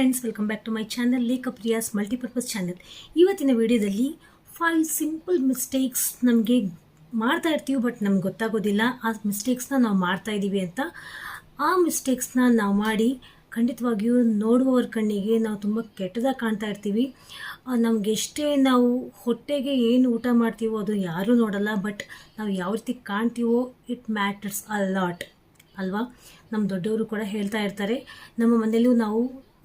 Friends welcome back to my channel ಲೇಕಪ್ Riyas multipurpose channel ಇವತ್ತಿನ ವಿಡಿಯೋದಲ್ಲಿ five simple mistakes ನಮಗೆ ಮಾಡ್ತಾ ಇರ್ತೀವಿ ಬಟ್ ನಮ್ಗೆ ಗೊತ್ತಾಗೋದಿಲ್ಲ. ಆ ಮಿಸ್ಟೇಕ್ಸ್ನ ನಾವು ಮಾಡ್ತಾ ಇದ್ದೀವಿ ಅಂತ. ಆ ಮಿಸ್ಟೇಕ್ಸ್ನ ನಾವು ಮಾಡಿ ಖಂಡಿತವಾಗಿಯೂ ನೋಡುವವರ ಕಣ್ಣಿಗೆ ನಾವು ತುಂಬ ಕೆಟ್ಟದಾಗಿ ಕಾಣ್ತಾ ಇರ್ತೀವಿ. ನಮ್ಗೆ ಎಷ್ಟೇ ನಾವು ಹೊಟ್ಟೆಗೆ ಏನು ಊಟ ಮಾಡ್ತೀವೋ ಅದು ಯಾರೂ ನೋಡಲ್ಲ ಬಟ್ ನಾವು ಯಾವ ರೀತಿ ಕಾಣ್ತೀವೋ ಇಟ್ ಮ್ಯಾಟರ್ಸ್ ಅ ಲಾಟ್ ಅಲ್ವಾ? ನಮ್ಮ ದೊಡ್ಡವರು ಕೂಡ ಹೇಳ್ತಾ ಇರ್ತಾರೆ, ನಮ್ಮ ಮನೆಯಲ್ಲೂ ನಾವು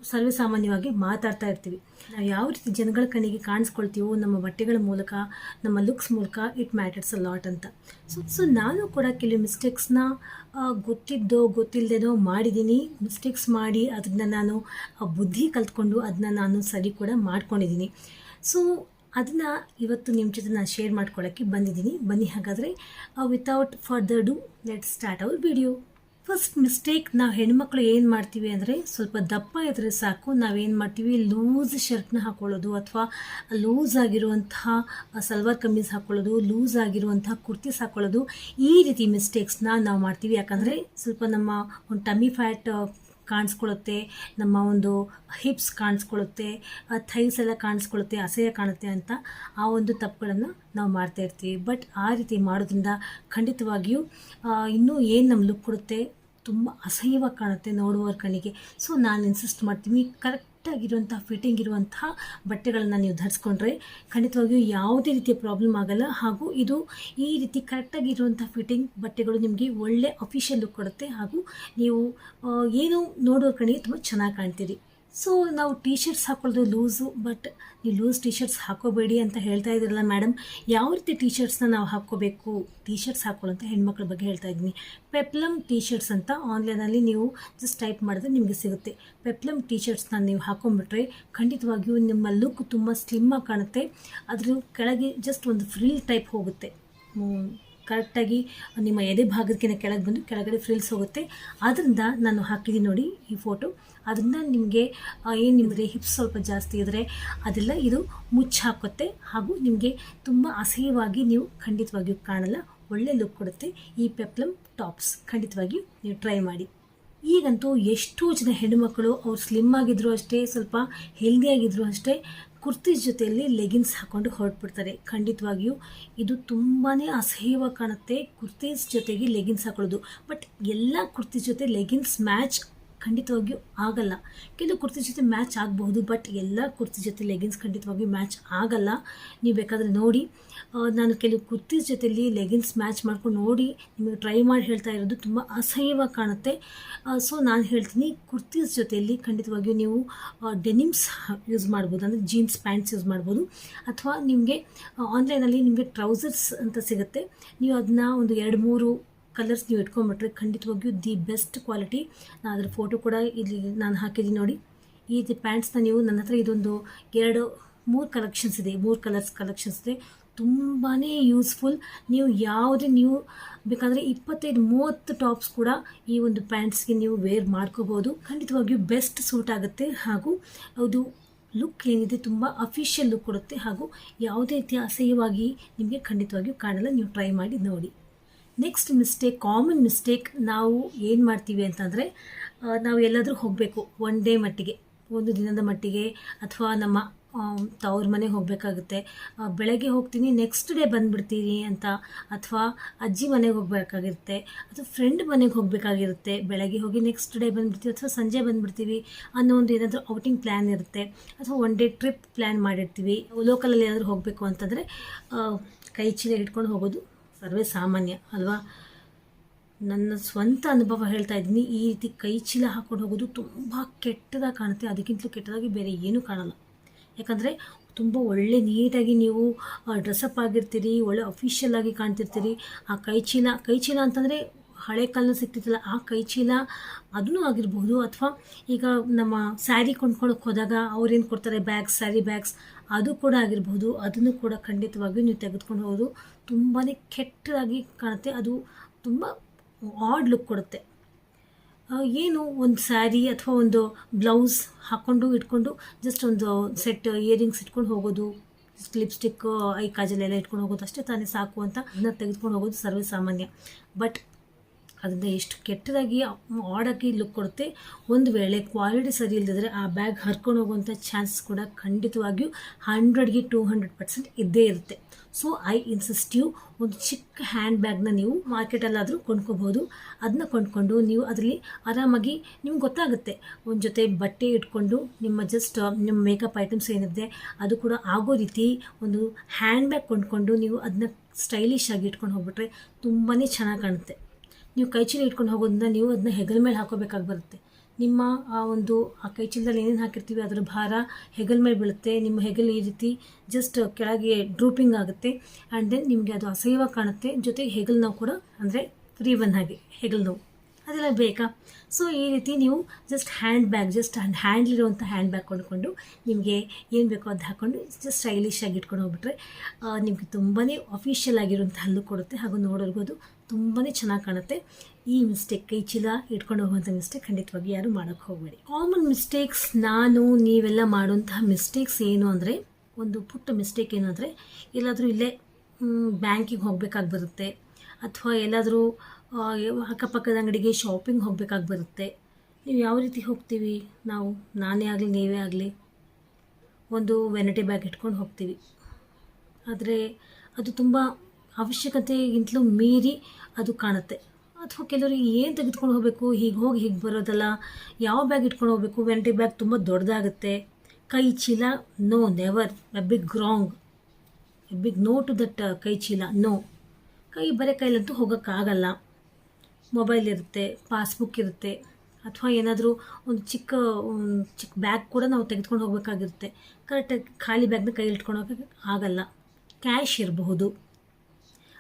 ಸರ್ವೇ ಸಾಮಾನ್ಯವಾಗಿ ಮಾತಾಡ್ತಾ ಇರ್ತೀವಿ. ನಾವು ಯಾವ ರೀತಿ ಜನಗಳ ಕಣ್ಣಿಗೆ ಕಾಣಿಸ್ಕೊಳ್ತೀವೋ ನಮ್ಮ ಬಟ್ಟೆಗಳ ಮೂಲಕ, ನಮ್ಮ ಲುಕ್ಸ್ ಮೂಲಕ ಇಟ್ ಮ್ಯಾಟರ್ಸ್ ಅ ಲಾಟ್ ಅಂತ. ಸೊ ಸೊ ನಾನು ಕೂಡ ಕೆಲವು ಮಿಸ್ಟೇಕ್ಸ್ನ ಗೊತ್ತಿದ್ದೋ ಗೊತ್ತಿಲ್ಲದೇನೋ ಮಾಡಿದ್ದೀನಿ. ಮಿಸ್ಟೇಕ್ಸ್ ಮಾಡಿ ಅದನ್ನ ನಾನು ಬುದ್ಧಿ ಕಲ್ತ್ಕೊಂಡು ಅದನ್ನ ನಾನು ಸರಿ ಕೂಡ ಮಾಡ್ಕೊಂಡಿದ್ದೀನಿ. ಸೊ ಅದನ್ನು ಇವತ್ತು ನಿಮ್ಮ ಜೊತೆ ನಾನು ಶೇರ್ ಮಾಡ್ಕೊಳ್ಳೋಕ್ಕೆ ಬಂದಿದ್ದೀನಿ. ಬನ್ನಿ ಹಾಗಾದರೆ without further do let start our video first mistake ನಾವು ಹೆಣ್ಮಕ್ಳು ಏನು ಮಾಡ್ತೀವಿ ಅಂದರೆ ಸ್ವಲ್ಪ ದಪ್ಪ ಇದ್ದರೆ ಸಾಕು ನಾವೇನು ಮಾಡ್ತೀವಿ ಲೂಸ್ ಶರ್ಟ್ನ ಹಾಕೊಳ್ಳೋದು ಅಥವಾ ಲೂಸ್ ಆಗಿರುವಂತಹ ಸಲ್ವಾರ್ ಕಮೀಸ್ ಹಾಕೊಳ್ಳೋದು ಲೂಸ್ ಆಗಿರುವಂತಹ ಕುರ್ತೀಸ್ ಹಾಕೊಳ್ಳೋದು, ಈ ರೀತಿ ಮಿಸ್ಟೇಕ್ಸ್ನ ನಾವು ಮಾಡ್ತೀವಿ. ಯಾಕಂದರೆ ಸ್ವಲ್ಪ ನಮ್ಮ ಒಂದು ಟಮಿ ಫ್ಯಾಟ್ ಕಾಣಿಸ್ಕೊಳ್ಳುತ್ತೆ, ನಮ್ಮ ಒಂದು ಹಿಪ್ಸ್ ಕಾಣಿಸ್ಕೊಳ್ಳುತ್ತೆ ಥೈಸ್ ಎಲ್ಲ ಕಾಣಿಸ್ಕೊಳ್ಳುತ್ತೆ, ಅಸಹ್ಯ ಕಾಣುತ್ತೆ ಅಂತ ಆ ಒಂದು ತಪ್ಪುಗಳನ್ನು ನಾವು ಮಾಡ್ತಾ ಇರ್ತೀವಿ. ಬಟ್ ಆ ರೀತಿ ಮಾಡೋದ್ರಿಂದ ಖಂಡಿತವಾಗಿಯೂ ಇನ್ನೂ ಏನು ನಮ್ಮ ಲುಕ್ ಕೊಡುತ್ತೆ, ತುಂಬ ಅಸಹ್ಯವಾಗಿ ಕಾಣುತ್ತೆ ನೋಡುವವ್ರ ಕಣ್ಣಿಗೆ. ಸೊ ನಾನು ಇನ್ಸಿಸ್ಟ್ ಮಾಡ್ತೀನಿ ಕರೆಕ್ಟಾಗಿರುವಂತಹ ಫಿಟ್ಟಿಂಗ್ ಇರುವಂತಹ ಬಟ್ಟೆಗಳನ್ನು ನೀವು ಧರಿಸ್ಕೊಂಡ್ರೆ ಖಂಡಿತವಾಗಿಯೂ ಯಾವುದೇ ರೀತಿಯ ಪ್ರಾಬ್ಲಮ್ ಆಗಲ್ಲ. ಹಾಗೂ ಇದು ಈ ರೀತಿ ಕರೆಕ್ಟಾಗಿರುವಂಥ ಫಿಟ್ಟಿಂಗ್ ಬಟ್ಟೆಗಳು ನಿಮಗೆ ಒಳ್ಳೆ ಅಫಿಷಿಯಲ್ ಲುಕ್ ಕೊಡುತ್ತೆ. ಹಾಗೂ ನೀವು ಏನು ನೋಡೋ ಕಣಿಗೆ ತುಂಬ ಚೆನ್ನಾಗಿ ಕಾಣ್ತೀರಿ. ಸೊ ನಾವು ಟೀ ಶರ್ಟ್ಸ್ ಹಾಕೊಳ್ಳೋದು ಲೂಸು ಬಟ್ ನೀವು ಲೂಸ್ ಟೀ ಶರ್ಟ್ಸ್ ಹಾಕೋಬೇಡಿ ಅಂತ ಹೇಳ್ತಾ ಇದ್ದೀರಲ್ಲ ಮೇಡಮ್ ಯಾವ ರೀತಿ ಟೀ ಶರ್ಟ್ಸ್ನ ನಾವು ಹಾಕ್ಕೋಬೇಕು? ಟೀ ಶರ್ಟ್ಸ್ ಹಾಕೊಳ್ಳೋಂಥ ಹೆಣ್ಮಕ್ಳ ಬಗ್ಗೆ ಹೇಳ್ತಾ ಇದ್ದೀನಿ. ಪೆಪ್ಲಮ್ ಟಿ ಶರ್ಟ್ಸ್ ಅಂತ ಆನ್ಲೈನಲ್ಲಿ ನೀವು ಜಸ್ಟ್ ಟೈಪ್ ಮಾಡಿದ್ರೆ ನಿಮಗೆ ಸಿಗುತ್ತೆ. ಪೆಪ್ಲಮ್ ಟೀ ಶರ್ಟ್ಸ್ನ ನೀವು ಹಾಕೊಂಡ್ಬಿಟ್ರೆ ಖಂಡಿತವಾಗಿಯೂ ನಿಮ್ಮ ಲುಕ್ ತುಂಬ ಸ್ಲಿಮ್ಮಾಗಿ ಕಾಣುತ್ತೆ. ಅದ್ರ ಕೆಳಗೆ ಜಸ್ಟ್ ಒಂದು ಫ್ರಿಲ್ ಟೈಪ್ ಹೋಗುತ್ತೆ. ಕರೆಕ್ಟಾಗಿ ನಿಮ್ಮ ಎದೆ ಭಾಗದಕ್ಕಿಂತ ಕೆಳಗೆ ಬಂದು ಕೆಳಗಡೆ ಫ್ರಿಲ್ಸ್ ಹೋಗುತ್ತೆ. ಅದರಿಂದ ನಾನು ಹಾಕಿದ್ದೀನಿ ನೋಡಿ ಈ ಫೋಟೋ ಅದರಿಂದ ನಿಮಗೆ ಏನು ನಿಮ್ಮದೇ ಹಿಪ್ಸ್ ಸ್ವಲ್ಪ ಜಾಸ್ತಿ ಇದ್ದರೆ ಅದೆಲ್ಲ ಇದು ಮುಚ್ಚಿ ಹಾಕುತ್ತೆ. ಹಾಗೂ ನಿಮಗೆ ತುಂಬ ಅಸಹ್ಯವಾಗಿ ನೀವು ಖಂಡಿತವಾಗಿಯೂ ಕಾಣಲ್ಲ. ಒಳ್ಳೆ ಲುಕ್ ಕೊಡುತ್ತೆ ಈ ಪೆಪ್ಲಮ್ ಟಾಪ್ಸ್ ಖಂಡಿತವಾಗಿಯೂ ನೀವು ಟ್ರೈ ಮಾಡಿ. ಈಗಂತೂ ಎಷ್ಟೋ ಜನ ಹೆಣ್ಣುಮಕ್ಕಳು ಅವ್ರು ಸ್ಲಿಮ್ ಆಗಿದ್ರು ಅಷ್ಟೇ, ಸ್ವಲ್ಪ ಹೆಲ್ದಿಯಾಗಿದ್ದರೂ ಅಷ್ಟೇ ಕುರ್ತೀಸ್ ಜೊತೆಯಲ್ಲಿ ಲೆಗಿನ್ಸ್ ಹಾಕೊಂಡು ಹೊರಟ್ಬಿಡ್ತಾರೆ. ಖಂಡಿತವಾಗಿಯೂ ಇದು ತುಂಬಾ ಅಸಹ್ಯವಾಗಿ ಕಾಣುತ್ತೆ ಕುರ್ತೀಸ್ ಜೊತೆಗೆ ಲೆಗಿನ್ಸ್ ಹಾಕೊಳ್ಳೋದು. ಬಟ್ ಎಲ್ಲ ಕುರ್ತಿ ಜೊತೆ ಲೆಗಿನ್ಸ್ ಮ್ಯಾಚ್ ಖಂಡಿತವಾಗಿಯೂ ಆಗಲ್ಲ. ಕೆಲವು ಕುರ್ತಿ ಜೊತೆ ಮ್ಯಾಚ್ ಆಗಬಹುದು ಬಟ್ ಎಲ್ಲ ಕುರ್ತಿ ಜೊತೆ ಲೆಗಿನ್ಸ್ ಖಂಡಿತವಾಗಿಯೂ ಮ್ಯಾಚ್ ಆಗಲ್ಲ. ನೀವು ಬೇಕಾದರೆ ನೋಡಿ. ನಾನು ಕೆಲವು ಕುರ್ತಿ ಜೊತೆಯಲ್ಲಿ ಲೆಗಿನ್ಸ್ ಮ್ಯಾಚ್ ಮಾಡ್ಕೊಂಡು ನೋಡಿ ನಿಮಗೆ ಟ್ರೈ ಮಾಡಿ ಹೇಳ್ತಾ ಇರೋದು ತುಂಬ ಅಸಹ್ಯವಾಗಿ ಕಾಣುತ್ತೆ. ಸೊ ನಾನು ಹೇಳ್ತೀನಿ ಕುರ್ತೀಸ್ ಜೊತೆಯಲ್ಲಿ ಖಂಡಿತವಾಗಿಯೂ ನೀವು ಡೆನಿಮ್ಸ್ ಯೂಸ್ ಮಾಡ್ಬೋದು, ಅಂದರೆ ಜೀನ್ಸ್ ಪ್ಯಾಂಟ್ಸ್ ಯೂಸ್ ಮಾಡ್ಬೋದು. ಅಥವಾ ನಿಮಗೆ ಆನ್ಲೈನಲ್ಲಿ ನಿಮಗೆ ಟ್ರೌಸರ್ಸ್ ಅಂತ ಸಿಗುತ್ತೆ. ನೀವು ಅದನ್ನ ಒಂದು ಎರಡು ಮೂರು ಕಲರ್ಸ್ ನೀವು ಇಟ್ಕೊಂಡ್ಬಿಟ್ರೆ ಖಂಡಿತವಾಗಿಯೂ ದಿ ಬೆಸ್ಟ್ ಕ್ವಾಲಿಟಿ ನಾನು ಅದರ ಫೋಟೋ ಕೂಡ ಇಲ್ಲಿ ನಾನು ಹಾಕಿದ್ದೀನಿ ನೋಡಿ. ಈ ಪ್ಯಾಂಟ್ಸ್ನ ನೀವು ನನ್ನ ಹತ್ರ ಇದೊಂದು ಎರಡು, ಮೂರು ಕಲೆಕ್ಷನ್ಸ್ ಇದೆ. ಮೂರು ಕಲರ್ಸ್ ಕಲೆಕ್ಷನ್ಸ್ ಇದೆ. ತುಂಬಾ ಯೂಸ್ಫುಲ್ ನೀವು ಯಾವುದೇ ನೀವು ಬೇಕಾದರೆ ಇಪ್ಪತ್ತೈದು, ಮೂವತ್ತು ಟಾಪ್ಸ್ ಕೂಡ ಈ ಒಂದು ಪ್ಯಾಂಟ್ಸ್ಗೆ ನೀವು ವೇರ್ ಮಾಡ್ಕೋಬೋದು. ಖಂಡಿತವಾಗಿಯೂ ಬೆಸ್ಟ್ ಸೂಟ್ ಆಗುತ್ತೆ. ಹಾಗೂ ಅದು ಲುಕ್ ಏನಿದೆ ತುಂಬ ಅಫಿಷಿಯಲ್ ಲುಕ್ ಕೊಡುತ್ತೆ. ಹಾಗೂ ಯಾವುದೇ ರೀತಿಯ ಅಸಹ್ಯವಾಗಿ ನಿಮಗೆ ಖಂಡಿತವಾಗಿಯೂ ಕಾಣಲ್ಲ. ನೀವು ಟ್ರೈ ಮಾಡಿ ನೋಡಿ. ನೆಕ್ಸ್ಟ್ ಮಿಸ್ಟೇಕ್ ಕಾಮನ್ ಮಿಸ್ಟೇಕ್ ನಾವು ಏನು ಮಾಡ್ತೀವಿ ಅಂತಂದರೆ ನಾವು ಎಲ್ಲಾದರೂ ಹೋಗಬೇಕು ಒನ್ ಡೇ ಮಟ್ಟಿಗೆ, ಒಂದು ದಿನದ ಮಟ್ಟಿಗೆ, ಅಥವಾ ನಮ್ಮ ತವ್ರ ಮನೆಗೆ ಹೋಗಬೇಕಾಗುತ್ತೆ. ಬೆಳಗ್ಗೆ ಹೋಗ್ತೀನಿ ನೆಕ್ಸ್ಟ್ ಡೇ ಬಂದುಬಿಡ್ತೀನಿ ಅಂತ, ಅಥವಾ ಅಜ್ಜಿ ಮನೆಗೆ ಹೋಗಬೇಕಾಗಿರುತ್ತೆ, ಅಥವಾ ಫ್ರೆಂಡ್ ಮನೆಗೆ ಹೋಗಬೇಕಾಗಿರುತ್ತೆ. ಬೆಳಗ್ಗೆ ಹೋಗಿ ನೆಕ್ಸ್ಟ್ ಡೇ ಬಂದುಬಿಡ್ತೀವಿ, ಅಥವಾ ಸಂಜೆ ಬಂದುಬಿಡ್ತೀವಿ ಅನ್ನೋ ಒಂದು ಏನಾದರೂ ಔಟಿಂಗ್ ಪ್ಲ್ಯಾನ್ ಇರುತ್ತೆ, ಅಥವಾ ಒನ್ ಡೇ ಟ್ರಿಪ್ ಪ್ಲ್ಯಾನ್ ಮಾಡಿರ್ತೀವಿ. ಲೋಕಲಲ್ಲಿ ಏನಾದರೂ ಹೋಗಬೇಕು ಅಂತಂದರೆ ಕೈ ಚೀಲ ಇಟ್ಕೊಂಡು ಹೋಗೋದು ಸರ್ವೇ ಸಾಮಾನ್ಯ, ಅಲ್ವಾ? ನನ್ನ ಸ್ವಂತ ಅನುಭವ ಹೇಳ್ತಾ ಇದ್ದೀನಿ. ಈ ರೀತಿ ಕೈ ಚೀಲ ಹಾಕೊಂಡು ಹೋಗೋದು ತುಂಬ ಕೆಟ್ಟದಾಗಿ ಕಾಣುತ್ತೆ. ಅದಕ್ಕಿಂತಲೂ ಕೆಟ್ಟದಾಗಿ ಬೇರೆ ಏನೂ ಕಾಣಲ್ಲ. ಯಾಕಂದರೆ ತುಂಬ ಒಳ್ಳೆ ನೀಟಾಗಿ ನೀವು ಡ್ರೆಸ್ಅಪ್ ಆಗಿರ್ತೀರಿ, ಒಳ್ಳೆ ಅಫಿಷಿಯಲ್ ಆಗಿ ಕಾಣ್ತಿರ್ತೀರಿ. ಆ ಕೈ ಚೀಲ ಕೈ ಚೀಲ ಅಂತಂದರೆ ಹಳೆ ಕಾಲ ಸಿಗ್ತಿತ್ತಲ್ಲ, ಆ ಕೈ ಚೀಲ ಅದೂ ಆಗಿರ್ಬೋದು. ಅಥವಾ ಈಗ ನಮ್ಮ ಸ್ಯಾರಿ ಕೊಂಡ್ಕೊಳಕ್ಕೆ ಹೋದಾಗ ಅವ್ರೇನು ಕೊಡ್ತಾರೆ? ಬ್ಯಾಗ್ಸ್, ಸ್ಯಾರಿ ಬ್ಯಾಗ್ಸ್ ಅದು ಕೂಡ ಆಗಿರ್ಬೋದು. ಅದನ್ನು ಕೂಡ ಖಂಡಿತವಾಗಿಯೂ ನೀವು ತೆಗೆದುಕೊಂಡು ಹೋಗೋದು ತುಂಬಾ ಕೆಟ್ಟದಾಗಿ ಕಾಣುತ್ತೆ. ಅದು ತುಂಬ ಆಡ್ ಲುಕ್ ಕೊಡುತ್ತೆ. ಏನು ಒಂದು ಸ್ಯಾರಿ ಅಥವಾ ಒಂದು ಬ್ಲೌಸ್ ಹಾಕ್ಕೊಂಡು ಇಟ್ಕೊಂಡು ಜಸ್ಟ್ ಒಂದು ಸೆಟ್ ಇಯರಿಂಗ್ಸ್ ಇಟ್ಕೊಂಡು ಹೋಗೋದು ಲಿಪ್ಸ್ಟಿಕ್ ಐ, ಕಾಜಲ್ ಎಲ್ಲ ಇಟ್ಕೊಂಡು ಹೋಗೋದು ಅಷ್ಟೇ ತಾನೇ ಸಾಕು ಅಂತ ಅದನ್ನ ತೆಗೆದುಕೊಂಡು ಹೋಗೋದು ಸರ್ವೇ ಸಾಮಾನ್ಯ ಬಟ್ ಅದರಿಂದ ಎಷ್ಟು ಕೆಟ್ಟದಾಗಿ ಆಡಾಗಿ ಲುಕ್ ಕೊಡುತ್ತೆ. ಒಂದು ವೇಳೆ ಕ್ವಾಲಿಟಿ ಸರಿ ಇಲ್ಲದಿದ್ರೆ ಆ ಬ್ಯಾಗ್ ಹರ್ಕೊಂಡು ಹೋಗುವಂಥ ಚಾನ್ಸಸ್ ಕೂಡ ಖಂಡಿತವಾಗಿಯೂ ಹಂಡ್ರೆಡ್ಗೆ ಟೂ ಹಂಡ್ರೆಡ್ ಪರ್ಸೆಂಟ್ ಇದ್ದೇ ಇರುತ್ತೆ. ಸೊ ಐ ಇನ್ಸಿಸ್ಟ್ ಯು ಒಂದು ಚಿಕ್ಕ ಹ್ಯಾಂಡ್ ಬ್ಯಾಗ್ನ ನೀವು ಮಾರ್ಕೆಟಲ್ಲಾದರೂ ಕೊಂಡ್ಕೋಬೋದು. ಅದನ್ನ ಕೊಂಡ್ಕೊಂಡು ನೀವು ಅದರಲ್ಲಿ ಆರಾಮಾಗಿ ನಿಮ್ಗೆ ಗೊತ್ತಾಗುತ್ತೆ. ಒಂದು ಜೊತೆ ಬಟ್ಟೆ ಇಟ್ಕೊಂಡು ನಿಮ್ಮ ಜಸ್ಟ್ ನಿಮ್ಮ ಮೇಕಪ್ ಐಟಮ್ಸ್ ಏನಿದೆ ಅದು ಕೂಡ ಆಗೋ ರೀತಿ ಒಂದು ಹ್ಯಾಂಡ್ ಬ್ಯಾಗ್ ಕೊಂಡ್ಕೊಂಡು ನೀವು ಅದನ್ನ ಸ್ಟೈಲಿಶ್ ಆಗಿ ಇಟ್ಕೊಂಡು ಹೋಗ್ಬಿಟ್ರೆ ತುಂಬಾ ಚೆನ್ನಾಗಿ ಕಾಣುತ್ತೆ. ನೀವು ಕೈ ಚೀಲ ಇಟ್ಕೊಂಡು ಹೋಗೋದ್ರಿಂದ ನೀವು ಅದನ್ನ ಹೆಗಲ ಮೇಲೆ ಹಾಕೋಬೇಕಾಗಿ ಬರುತ್ತೆ. ನಿಮ್ಮ ಆ ಒಂದು, ಆ ಕೈ ಚೀಲದಲ್ಲಿ ಏನೇನು ಹಾಕಿರ್ತೀವಿ, ಅದರ ಭಾರ ಹೆಗಲ ಮೇಲೆ ಬೀಳುತ್ತೆ. ನಿಮ್ಮ ಹೆಗಲು ಈ ರೀತಿ ಜಸ್ಟ್ ಕೆಳಗೆ ಡ್ರೂಪಿಂಗ್ ಆಗುತ್ತೆ. ಆ್ಯಂಡ್ ದೆನ್ ನಿಮಗೆ ಅದು ಅಸಹ್ಯವಾಗಿ ಕಾಣುತ್ತೆ. ಜೊತೆಗೆ ಹೆಗಲ್ ನೋವು ಕೂಡ ಅಂದರೆ ಫ್ರೀ ಬನ್ ಹಾಗೆ ಹೆಗಲು ನೋವು. ಅದೆಲ್ಲ ಬೇಕಾ? ಸೊ ಈ ರೀತಿ ನೀವು just hand bag just hand ಹ್ಯಾಂಡ್ಲಿರುವಂಥ ಹ್ಯಾಂಡ್ ಬ್ಯಾಗ್ ಕೊಂಡ್ಕೊಂಡು ನಿಮಗೆ ಏನು ಬೇಕೋ ಅದು ಹಾಕ್ಕೊಂಡು ಜಸ್ಟ್ ಸ್ಟೈಲಿಶ್ ಆಗಿ ಇಟ್ಕೊಂಡು ಹೋಗ್ಬಿಟ್ರೆ ನಿಮಗೆ ತುಂಬಾ ಅಫಿಷಿಯಲ್ ಆಗಿರುವಂಥ ಹಲ್ಲು ಕೊಡುತ್ತೆ. ಹಾಗೂ ನೋಡೋರ್ಗೂ ಅದು ತುಂಬಾ ಚೆನ್ನಾಗಿ ಕಾಣುತ್ತೆ. ಈ ಮಿಸ್ಟೇಕ್ ಕೈ ಚೀಲ ಇಟ್ಕೊಂಡು ಹೋಗುವಂಥ ಮಿಸ್ಟೇಕ್ ಖಂಡಿತವಾಗಿ ಯಾರು ಮಾಡೋಕ್ಕೆ ಹೋಗಬೇಡಿ. ಕಾಮನ್ ಮಿಸ್ಟೇಕ್ಸ್ ನಾನು, ನೀವೆಲ್ಲ ಮಾಡುವಂತಹ ಮಿಸ್ಟೇಕ್ಸ್ ಏನು ಅಂದರೆ, ಒಂದು ಪುಟ್ಟ ಮಿಸ್ಟೇಕ್ ಏನು ಅಂದರೆ, ಎಲ್ಲಾದರೂ ಇಲ್ಲೇ ಬ್ಯಾಂಕಿಗೆ ಹೋಗಬೇಕಾಗಿ ಬರುತ್ತೆ, ಅಥವಾ ಎಲ್ಲಾದರೂ ಅಕ್ಕಪಕ್ಕದ ಅಂಗಡಿಗೆ ಶಾಪಿಂಗ್ ಹೋಗಬೇಕಾಗಿ ಬರುತ್ತೆ. ನೀವು ಯಾವ ರೀತಿ ಹೋಗ್ತೀವಿ? ನಾವು ನಾನೇ ಆಗಲಿ, ನೀವೇ ಆಗಲಿ ಒಂದು ವೆನಟಿ ಬ್ಯಾಗ್ ಇಟ್ಕೊಂಡು ಹೋಗ್ತೀವಿ. ಆದರೆ ಅದು ತುಂಬ ಅವಶ್ಯಕತೆಗಿಂತಲೂ ಮೀರಿ ಅದು ಕಾಣುತ್ತೆ. ಅಥವಾ ಕೆಲವರಿಗೆ ಏನು ತೆಗೆದುಕೊಂಡು ಹೋಗಬೇಕು? ಹೀಗೆ ಹೋಗಿ ಹೀಗೆ ಬರೋದಲ್ಲ. ಯಾವ ಬ್ಯಾಗ್ ಇಟ್ಕೊಂಡು ಹೋಗಬೇಕು? ವೆನಟಿ ಬ್ಯಾಗ್ ತುಂಬ ದೊಡ್ಡದಾಗುತ್ತೆ. ಕೈ ಚೀಲ no never a big wrong a big no to that ಕೈ ಚೀಲ ನೋ ಕೈ ಬರೀ ಕೈಲಂತೂ ಹೋಗೋಕ್ಕಾಗಲ್ಲ. ಮೊಬೈಲ್ ಇರುತ್ತೆ, ಪಾಸ್ಬುಕ್ ಇರುತ್ತೆ, ಅಥವಾ ಏನಾದರೂ ಒಂದು ಚಿಕ್ಕ ಚಿಕ್ಕ ಬ್ಯಾಗ್ ಕೂಡ ನಾವು ತೆಗೆದುಕೊಂಡು ಹೋಗಬೇಕಾಗಿರುತ್ತೆ. ಕರೆಕ್ಟಾಗಿ ಖಾಲಿ ಬ್ಯಾಗ್ನ ಕೈ ಇಟ್ಕೊಂಡು ಹೋಗೋಕ್ಕೆ ಆಗಲ್ಲ. ಕ್ಯಾಶ್ ಇರಬಹುದು.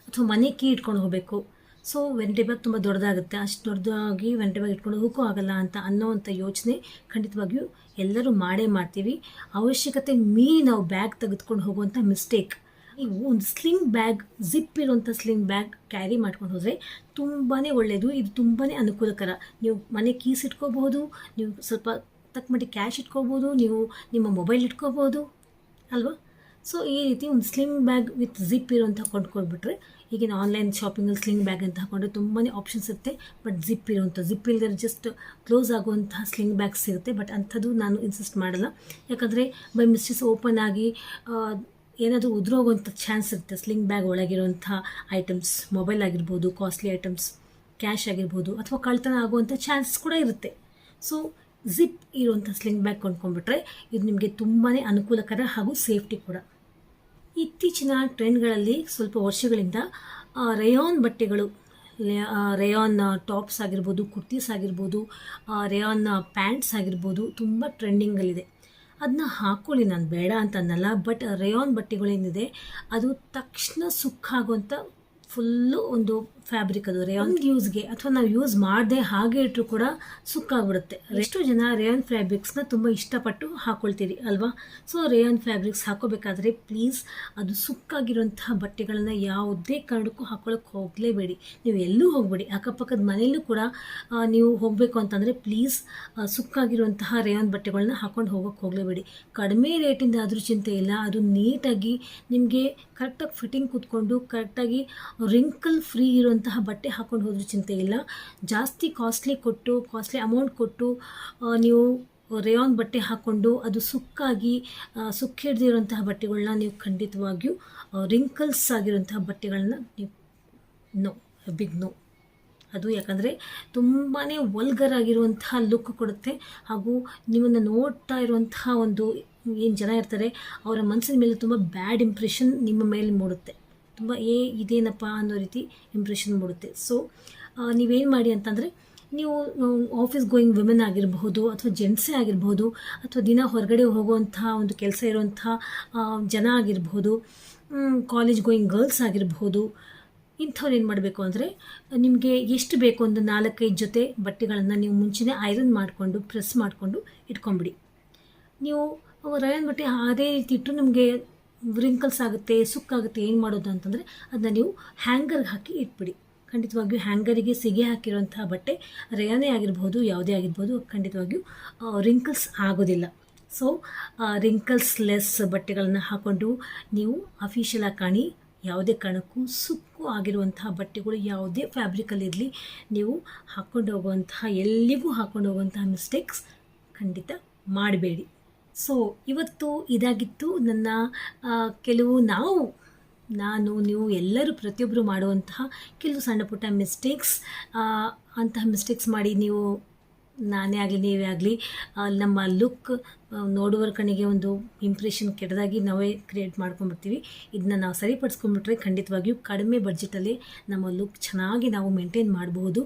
ಅಥವಾ ಮನೆ ಕೀ ಇಟ್ಕೊಂಡು ಹೋಗಬೇಕು. ಸೊ ವೆಂಟಿ ಬ್ಯಾಗ್ ತುಂಬ ದೊಡ್ಡದಾಗುತ್ತೆ. ಅಷ್ಟು ದೊಡ್ಡದಾಗಿ ವೆಂಟಿ ಬ್ಯಾಗ್ ಇಟ್ಕೊಂಡು ಹೋಗೋಕ್ಕೂ ಆಗಲ್ಲ ಅಂತ ಅನ್ನೋವಂಥ ಯೋಚನೆ ಖಂಡಿತವಾಗಿಯೂ ಎಲ್ಲರೂ ಮಾಡೇ ಮಾಡ್ತೀವಿ. ಅವಶ್ಯಕತೆ ಮೀರಿ ನಾವು ಬ್ಯಾಗ್ ತೆಗೆದುಕೊಂಡು ಹೋಗುವಂಥ ಮಿಸ್ಟೇಕ್ ನೀವು ಒಂದು ಸ್ಲಿಂಗ್ ಬ್ಯಾಗ್ ಜಿಪ್ ಇರುವಂಥ ಸ್ಲಿಂಗ್ ಬ್ಯಾಗ್ ಕ್ಯಾರಿ ಮಾಡ್ಕೊಂಡು ಹೋದರೆ ತುಂಬಾ ಒಳ್ಳೆಯದು ಇದು ತುಂಬಾ ಅನುಕೂಲಕರ. ನೀವು ಮನೆ ಕೀಸ್ ಇಟ್ಕೋಬಹುದು, ನೀವು ಸ್ವಲ್ಪ ತಕ್ಕ ಮಟ್ಟಿಗೆ ಕ್ಯಾಶ್ ಇಟ್ಕೋಬೋದು ನೀವು ನಿಮ್ಮ ಮೊಬೈಲ್ ಇಟ್ಕೋಬೋದು ಅಲ್ವಾ? ಸೊ ಈ ರೀತಿ ಒಂದು ಸ್ಲಿಂಗ್ ಬ್ಯಾಗ್ ವಿತ್ ಜಿಪ್ ಇರುವಂಥ ಕೊಂಡ್ಕೊಳ್ಬಿಟ್ರೆ, ಈಗಿನ ಆನ್ಲೈನ್ ಶಾಪಿಂಗಲ್ಲಿ ಸ್ಲಿಂಗ್ ಬ್ಯಾಗ್ ಅಂತ ಹಾಕೊಂಡ್ರೆ ತುಂಬಾ ಆಪ್ಷನ್ಸ್ ಇರುತ್ತೆ ಬಟ್ ಜಿಪ್ ಇರುವಂಥ ಜಿಪ್ ಇಲ್ಲದೆ ಜಸ್ಟ್ ಕ್ಲೋಸ್ ಆಗುವಂತಹ ಸ್ಲಿಂಗ್ ಬ್ಯಾಗ್ಸ್ ಇರುತ್ತೆ ಬಟ್ ಅಂಥದ್ದು ನಾನು ಇನ್ಸಿಸ್ಟ್ ಮಾಡಲ್ಲ. ಯಾಕಂದರೆ ಬೈ ಮಿಸ್ಟೇಕ್ಸ್ ಓಪನ್ ಆಗಿ ಏನಾದರೂ ಉದುರೋಗುವಂಥ ಚಾನ್ಸ್ ಇರುತ್ತೆ. ಸ್ಲಿಂಗ್ ಬ್ಯಾಗ್ ಒಳಗಿರುವಂಥ ಐಟಮ್ಸ್, ಮೊಬೈಲ್ ಆಗಿರ್ಬೋದು, ಕಾಸ್ಟ್ಲಿ ಐಟಮ್ಸ್, ಕ್ಯಾಶ್ ಆಗಿರ್ಬೋದು ಅಥವಾ ಕಳ್ತನ ಆಗುವಂಥ ಚಾನ್ಸ್ ಕೂಡ ಇರುತ್ತೆ. ಸೊ, ಝಿಪ್ ಇರುವಂಥ ಸ್ಲಿಂಗ್ ಬ್ಯಾಗ್ ಕೊಂಡ್ಕೊಂಡ್ಬಿಟ್ರೆ ಇದು ನಿಮಗೆ ತುಂಬಾ ಅನುಕೂಲಕರ ಹಾಗೂ ಸೇಫ್ಟಿ ಕೂಡ. ಇತ್ತೀಚಿನ ಟ್ರೆಂಡ್ಗಳಲ್ಲಿ ಸ್ವಲ್ಪ ವರ್ಷಗಳಿಂದ ರಯಾನ್ ಬಟ್ಟೆಗಳು ರೇಯಾನ್ ಟಾಪ್ಸ್ ಆಗಿರ್ಬೋದು, ಕುರ್ತೀಸ್ ಆಗಿರ್ಬೋದು ರೇಯಾನ್ ಪ್ಯಾಂಟ್ಸ್ ಆಗಿರ್ಬೋದು ತುಂಬ ಟ್ರೆಂಡಿಂಗಲ್ಲಿದೆ. ಅದನ್ನ ಹಾಕ್ಕೊಳ್ಳಿ ನಾನು ಬೇಡ ಅಂತ ಅನ್ನಲ್ಲ ಬಟ್ ರೇಯಾನ್ ಬಟ್ಟೆಗಳೇನಿದೆ ಅದು ತಕ್ಷಣ ಸುಕ್ಕಾಗುವಂಥ ಫುಲ್ಲು ಒಂದು ಫ್ಯಾಬ್ರಿಕ್ ಅದು ರೇಯಾನ್ ಯೂಸ್ಗೆ ಅಥವಾ ನಾವು ಯೂಸ್ ಮಾಡದೆ ಹಾಗೆ ಇಟ್ಟರು ಕೂಡ ಸುಕ್ಕಾಗ್ಬಿಡುತ್ತೆ. ಎಷ್ಟೋ ಜನ ರೇಯಾನ್ ಫ್ಯಾಬ್ರಿಕ್ಸ್ನ ತುಂಬ ಇಷ್ಟಪಟ್ಟು ಹಾಕೊಳ್ತೀರಿ ಅಲ್ವಾ? ಸೊ ರೇಯನ್ ಫ್ಯಾಬ್ರಿಕ್ಸ್ ಹಾಕೋಬೇಕಾದ್ರೆ ಪ್ಲೀಸ್ ಅದು ಸುಕ್ಕಾಗಿರುವಂತಹ ಬಟ್ಟೆಗಳನ್ನು ಯಾವುದೇ ಕಾರಣಕ್ಕೂ ಹಾಕೊಳ್ಳೋಕೆ ಹೋಗಲೇಬೇಡಿ. ನೀವು ಎಲ್ಲೂ ಹೋಗಬೇಡಿ. ಅಕ್ಕಪಕ್ಕದ ಮನೆಯಲ್ಲೂ ಕೂಡ ನೀವು ಹೋಗಬೇಕು ಅಂತಂದರೆ ಪ್ಲೀಸ್ ಸುಕ್ಕಾಗಿರುವಂತಹ ರೇಯಾನ್ ಬಟ್ಟೆಗಳನ್ನ ಹಾಕೊಂಡು ಹೋಗೋಕ್ಕೆ ಹೋಗಲೇಬೇಡಿ. ಕಡಿಮೆ ರೇಟಿಂದ ಆದರೂ ಚಿಂತೆ ಇಲ್ಲ. ಅದು ನೀಟಾಗಿ ನಿಮಗೆ ಕರೆಕ್ಟಾಗಿ ಫಿಟ್ಟಿಂಗ್ ಕೂತ್ಕೊಂಡು, ಕರೆಕ್ಟಾಗಿ ರಿಂಕಲ್ ಫ್ರೀ ಇರುವಂತಹ ಬಟ್ಟೆ ಹಾಕೊಂಡು ಹೋದ್ರೂ ಚಿಂತೆ ಇಲ್ಲ. ಜಾಸ್ತಿ ಕಾಸ್ಟ್ಲಿ ಕೊಟ್ಟು ಕಾಸ್ಟ್ಲಿ ಅಮೌಂಟ್ ಕೊಟ್ಟು ನೀವು ರೇಯಾನ್ ಬಟ್ಟೆ ಹಾಕ್ಕೊಂಡು ಅದು ಸುಕ್ಕಾಗಿ ಸುಕ್ಕಿಡ್ದಿರುವಂತಹ ಬಟ್ಟೆಗಳನ್ನ ನೀವು ಖಂಡಿತವಾಗಿಯೂ ರಿಂಕಲ್ಸ್ ಆಗಿರುವಂತಹ ಬಟ್ಟೆಗಳನ್ನ ನೀವು ನೋ ಬಿಗ್ ನೋ ಅದು ಯಾಕಂದರೆ ತುಂಬಾ ವಲ್ಗರ್ ಆಗಿರುವಂತಹ ಲುಕ್ ಕೊಡುತ್ತೆ ಹಾಗೂ ನಿಮ್ಮನ್ನು ನೋಡ್ತಾ ಇರುವಂತಹ ಒಂದು ಏನು ಜನ ಇರ್ತಾರೆ, ಅವರ ಮನಸ್ಸಿನ ಮೇಲೆ ತುಂಬ ಬ್ಯಾಡ್ ಇಂಪ್ರೆಷನ್ ನಿಮ್ಮ ಮೇಲೆ ಮೂಡುತ್ತೆ. ತುಂಬ, ಏ, ಇದೇನಪ್ಪ ಅನ್ನೋ ರೀತಿ ಇಂಪ್ರೆಷನ್ ಮೂಡುತ್ತೆ. ಸೊ ನೀವೇನು ಮಾಡಿ ಅಂತಂದರೆ, ನೀವು ಆಫೀಸ್ ಗೋಯಿಂಗ್ ವಿಮೆನ್ ಆಗಿರಬಹುದು ಅಥವಾ ಜೆಂಟ್ಸೇ ಆಗಿರಬಹುದು ಅಥವಾ ದಿನ ಹೊರಗಡೆ ಹೋಗುವಂಥ ಒಂದು ಕೆಲಸ ಇರುವಂಥ ಜನ ಆಗಿರಬಹುದು ಕಾಲೇಜ್ ಗೋಯಿಂಗ್ ಗರ್ಲ್ಸ್ ಆಗಿರಬಹುದು, ಇಂಥವ್ರು ಏನು ಮಾಡಬೇಕು ಅಂದರೆ, ನಿಮಗೆ ಎಷ್ಟು ಬೇಕು ಒಂದು ನಾಲ್ಕೈದು ಜೊತೆ ಬಟ್ಟೆಗಳನ್ನು ನೀವು ಮುಂಚೆನೇ ಐರನ್ ಮಾಡಿಕೊಂಡು ಪ್ರೆಸ್ ಮಾಡಿಕೊಂಡು ಇಟ್ಕೊಂಬಿಡಿ. ನೀವು ರಯನ್ ಬಟ್ಟೆ ಅದೇ ರೀತಿ ಇಟ್ಟು ನಿಮಗೆ ರಿಂಕಲ್ಸ್ ಆಗುತ್ತೆ, ಸುಕ್ಕಾಗುತ್ತೆ, ಏನು ಮಾಡೋದು ಅಂತಂದರೆ ಅದನ್ನ ನೀವು ಹ್ಯಾಂಗರ್ಗೆ ಹಾಕಿ ಇಟ್ಬಿಡಿ. ಖಂಡಿತವಾಗಿಯೂ ಹ್ಯಾಂಗರಿಗೆ ಸಿಗೆ ಹಾಕಿರುವಂತಹ ಬಟ್ಟೆ ರಯಾನೇ ಆಗಿರ್ಬೋದು, ಯಾವುದೇ ಆಗಿರ್ಬೋದು, ಖಂಡಿತವಾಗಿಯೂ ರಿಂಕಲ್ಸ್ ಆಗೋದಿಲ್ಲ. ಸೊ ರಿಂಕಲ್ಸ್ ಲೆಸ್ ಬಟ್ಟೆಗಳನ್ನು ಹಾಕ್ಕೊಂಡು ನೀವು ಅಫಿಷಿಯಲಾಗಿ ಕಾಣಿ, ಯಾವುದೇ ಕಾರಣಕ್ಕೂ ಸುಕ್ಕು ಆಗಿರುವಂತಹ ಬಟ್ಟೆಗಳು ಯಾವುದೇ ಫ್ಯಾಬ್ರಿಕಲ್ಲಿರಲಿ ನೀವು ಹಾಕ್ಕೊಂಡು ಹೋಗುವಂತಹ, ಎಲ್ಲಿಗೂ ಹಾಕ್ಕೊಂಡು ಹೋಗುವಂತಹ ಮಿಸ್ಟೇಕ್ಸ್ ಖಂಡಿತ ಮಾಡಬೇಡಿ. ಸೊ ಇವತ್ತು ಇದಾಗಿತ್ತು ನನ್ನ ಕೆಲವು ನಾವು, ನಾನು, ನೀವು ಎಲ್ಲರೂ ಪ್ರತಿಯೊಬ್ಬರು ಮಾಡುವಂತಹ ಕೆಲವು ಸಣ್ಣ ಪುಟ್ಟ ಮಿಸ್ಟೇಕ್ಸ್ ಅಂತಹ ಮಿಸ್ಟೇಕ್ಸ್ ಮಾಡಿ ನೀವು ನಾನೇ ಆಗಲಿ, ನೀವೇ ಆಗಲಿ ನಮ್ಮ ಲುಕ್ ನೋಡುವರ ಕಣಿಗೆ ಒಂದು ಇಂಪ್ರೆಷನ್ ಕೆಟ್ಟದಾಗಿ ನಾವೇ ಕ್ರಿಯೇಟ್ ಮಾಡ್ಕೊಂಡ್ಬಿಡ್ತೀವಿ. ಇದನ್ನ ನಾವು ಸರಿಪಡಿಸ್ಕೊಂಡ್ಬಿಟ್ರೆ ಖಂಡಿತವಾಗಿಯೂ ಕಡಿಮೆ ಬಡ್ಜೆಟಲ್ಲಿ ನಮ್ಮ ಲುಕ್ ಚೆನ್ನಾಗಿ ನಾವು ಮೇಂಟೈನ್ ಮಾಡಬಹುದು.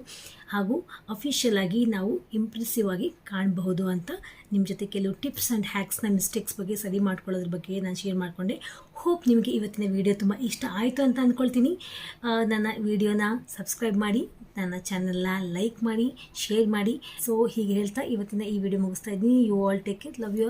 ಹಾಗೂ ಅಫಿಷಿಯಲ್ ಆಗಿ ನಾವು ಇಂಪ್ರೆಸಿವ್ ಆಗಿ ಕಾಣಬಹುದು ಅಂತ ನಿಮ್ಮ ಜೊತೆ ಕೆಲವು ಟಿಪ್ಸ್ ಆ್ಯಂಡ್ ಹ್ಯಾಕ್ಸ್ನ ಮಿಸ್ಟೇಕ್ಸ್ ಬಗ್ಗೆ ಸರಿ ಮಾಡ್ಕೊಳ್ಳೋದ್ರ ಬಗ್ಗೆ ನಾನು ಶೇರ್ ಮಾಡಿಕೊಂಡೆ. ಹೋಪ್ ನಿಮಗೆ ಇವತ್ತಿನ ವಿಡಿಯೋ ತುಂಬ ಇಷ್ಟ ಆಯಿತು ಅಂತ ಅಂದ್ಕೊಳ್ತೀನಿ ನನ್ನ ವಿಡಿಯೋನ ಸಬ್ಸ್ಕ್ರೈಬ್ ಮಾಡಿ. ನನ್ನ ಚಾನಲ್ನ ಲೈಕ್ ಮಾಡಿ ಶೇರ್ ಮಾಡಿ. ಸೊ ಹೀಗೆ ಹೇಳ್ತಾ ಇವತ್ತಿನ ಈ ವಿಡಿಯೋ ಮುಗಿಸ್ತಾ ಇದ್ದೀನಿ. You all take it love you